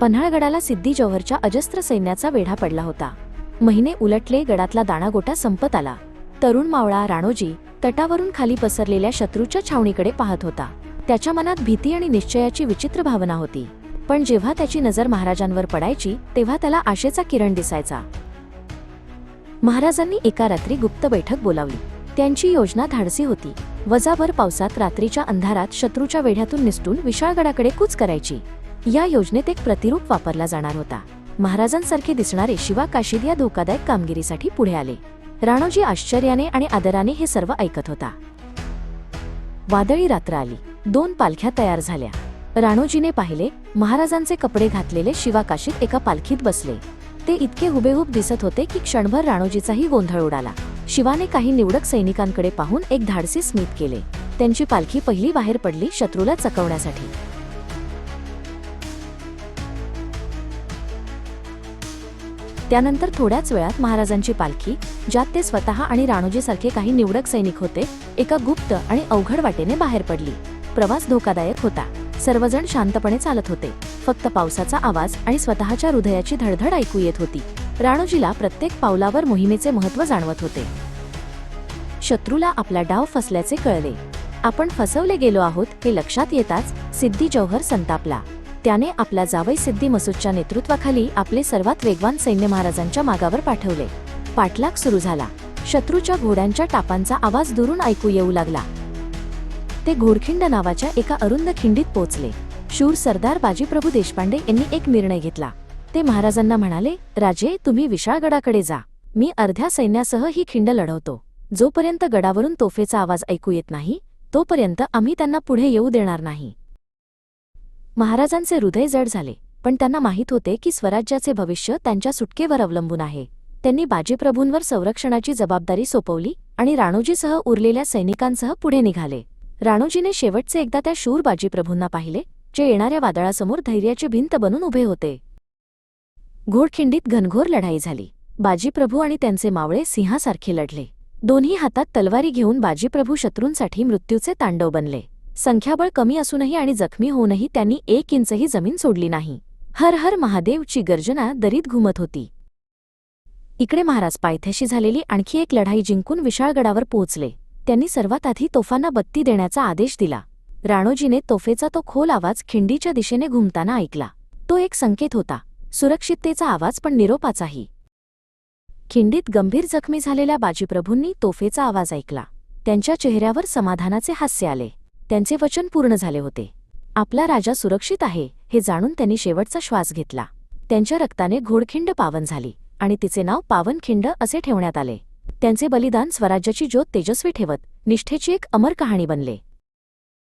पन्हाळगडाला सिद्धी जौहरच्या अजस्त्र सैन्याचा वेढा पडला होता. महिने उलटले गडातला दाणागोटा संपत आला. तरुण मावळा राणोजी तटावरून खाली पसरलेल्या शत्रूच्या छावणीकडे पाहत होता. त्याच्या मनात भीती आणि निश्चयाची विचित्र भावना होती. पण जेव्हा त्याची नजर महाराजांवर पडायची तेव्हा त्याला आशेचा किरण दिसायचा. महाराजांनी एका रात्री गुप्त बैठक बोलावली. त्यांची योजना धाडसी होती. वजाभर पावसात रात्रीच्या अंधारात शत्रूच्या वेढ्यातून निसटून विशाळगडाकडे कूच करायची. या योजनेत एक प्रतिरूप वापरला जाणार होता. महाराजांसारखे दिसणारे शिवा काशीद या धोकादायक कामगिरीसाठी पुढे आले. राणोजी आश्चर्याने आणि आदराने हे सर्व ऐकत होता. वादळी रात्र आली. दोन पालख्या तयार झाल्या. राणोजीने पाहिले महाराजांचे कपडे घातलेले शिवा काशीद एका पालखीत बसले. ते इतके हुबेहूब दिसत होते की क्षणभर राणोजीचाही गोंधळ उडाला. शिवाने काही निवडक सैनिकांकडे पाहून एक धाडसी स्मित केले. त्यांची पालखी पहिली बाहेर पडली शत्रूला चकवण्यासाठी. त्यानंतर थोड्याच वेळात महाराजांची पालखी ज्यात ते स्वतः आणि राणोजीसारखे काही निवडक सैनिक होते एका गुप्त आणि अवघड वाटेने बाहेर पडली. प्रवास धोकादायक होता. सर्वजण शांतपणे चालत होते. फक्त पावसाचा आवाज आणि स्वतःच्या हृदयाची धडधड ऐकू येत होती. राणोजीला प्रत्येक पावलावर मोहिमेचे महत्त्व जाणवत होते. शत्रूला आपला डाव फसल्याचे कळले. आपण फसवले गेलो आहोत हे लक्षात येताच सिद्धी जौहर संतापला. त्याने आपला जावई सिद्धी मसूदच्या नेतृत्वाखाली आपले सर्वात वेगवान सैन्य महाराजांच्या मागावर पाठवले. पाठलाग सुरू झाला. शत्रूच्या घोड्यांच्या टापांचा आवाज दुरून ऐकू येऊ लागला. ते घोडखिंड नावाच्या एका अरुंद खिंडीत पोचले शूर सरदार बाजीप्रभू देशपांडे यांनी एक निर्णय घेतला. ते महाराजांना म्हणाले राजे तुम्ही विशाळगडाकडे जा. मी अर्ध्या सैन्यासह ही खिंड लढवतो. जोपर्यंत गडावरून तोफेचा आवाज ऐकू येत नाही तोपर्यंत आम्ही त्यांना पुढे येऊ देणार नाही. महाराजांचे हृदय जड झाले पण त्यांना माहीत होते की स्वराज्याचे भविष्य त्यांच्या सुटकेवर अवलंबून आहे. त्यांनी बाजीप्रभूंवर संरक्षणाची जबाबदारी सोपवली आणि राणोजीसह उरलेल्या सैनिकांसह पुढे निघाले. राणोजीने शेवटचे एकदा त्या शूर बाजीप्रभूंना पाहिले जे येणाऱ्या वादळासमोर धैर्याची भिंत बनून उभे होते. घोडखिंडीत घनघोर लढाई झाली. बाजीप्रभू आणि त्यांचे मावळे सिंहासारखे लढले. दोन्ही हातात तलवारी घेऊन बाजीप्रभू शत्रूंसाठी मृत्यूचे तांडव बनले. संख्याबळ कमी असूनही आणि जखमी होऊनही त्यांनी एक इंचही जमीन सोडली नाही. हर हर महादेवची गर्जना दरीत घुमत होती. इकडे महाराज पायथ्याशी झालेली आणखी एक लढाई जिंकून विशाळगडावर पोहोचले. त्यांनी सर्वात आधी तोफांना बत्ती देण्याचा आदेश दिला. राणोजीने तोफेचा तो खोल आवाज खिंडीच्या दिशेने घुमताना ऐकला. तो एक संकेत होता. सुरक्षिततेचा आवाज पण निरोपाचाही. खिंडीत गंभीर जखमी झालेल्या बाजीप्रभूंनी तोफेचा आवाज ऐकला. त्यांच्या चेहऱ्यावर समाधानाचे हास्य आले. त्यांचे वचन पूर्ण झाले होते. आपला राजा सुरक्षित आहे हे जाणून त्यांनी शेवटचा श्वास घेतला. त्यांच्या रक्ताने घोडखिंड पावन झाली आणि तिचे नाव पावनखिंड असे ठेवण्यात आले. त्यांचे बलिदान स्वराज्याची ज्योत तेजस्वी ठेवत निष्ठेची एक अमर कहाणी बनले.